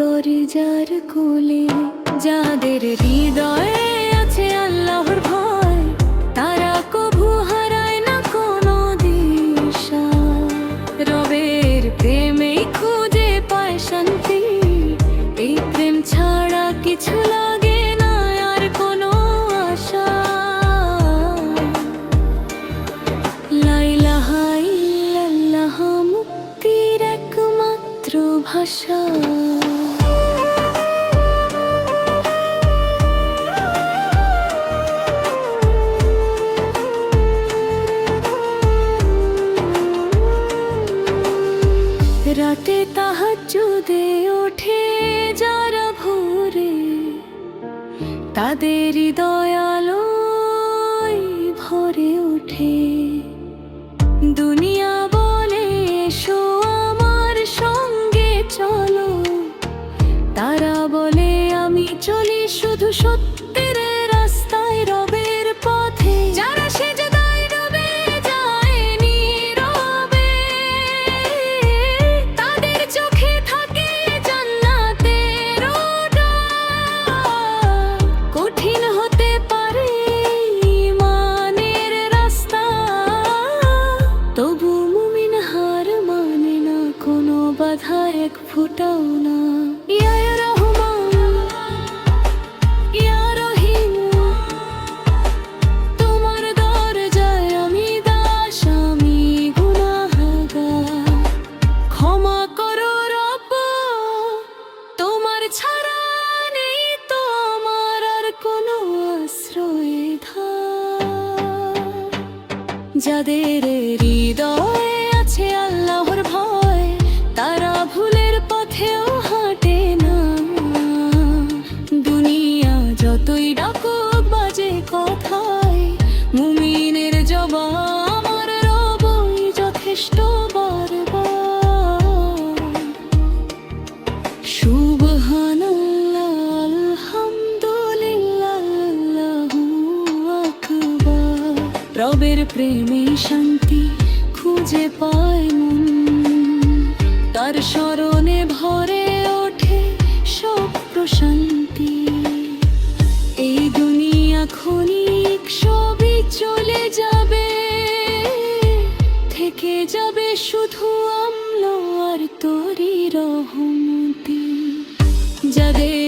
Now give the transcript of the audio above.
দরজার কোলে, যাদের হৃদয়ে আছে আল্লাহর ভয়, তারা কভু হারায় না কোনো দিশা। রবের প্রেমেই খুঁজে পায় শান্তি, এই প্রেম ছাড়া কিছু লাগে না, আর কোনো আশা। লাইলাহাই লাল্লাহ মুক্তির একমাত্র ভাষা। কষ্টে তাহাজুদে ওঠে যারা ভোরে। তাদের দয়ালো ভরে ওঠে। দুনিয়া বলে, এসো আমার সঙ্গে চলো। তারা বলে, আমি চলি শুধু সত্যের আর কোনো আশ্রয় ধার। যাদের হৃদয়ে রবের প্রেমে শান্তি খুঁজে পায় মন। তার স্মরণে ভরে ওঠে সব প্রশান্তি। এই দুনিয়া ক্ষণিক সবই চলে যাবে, থেকে যাবে শুধু আমল আর তোরই রহমতি। যাদের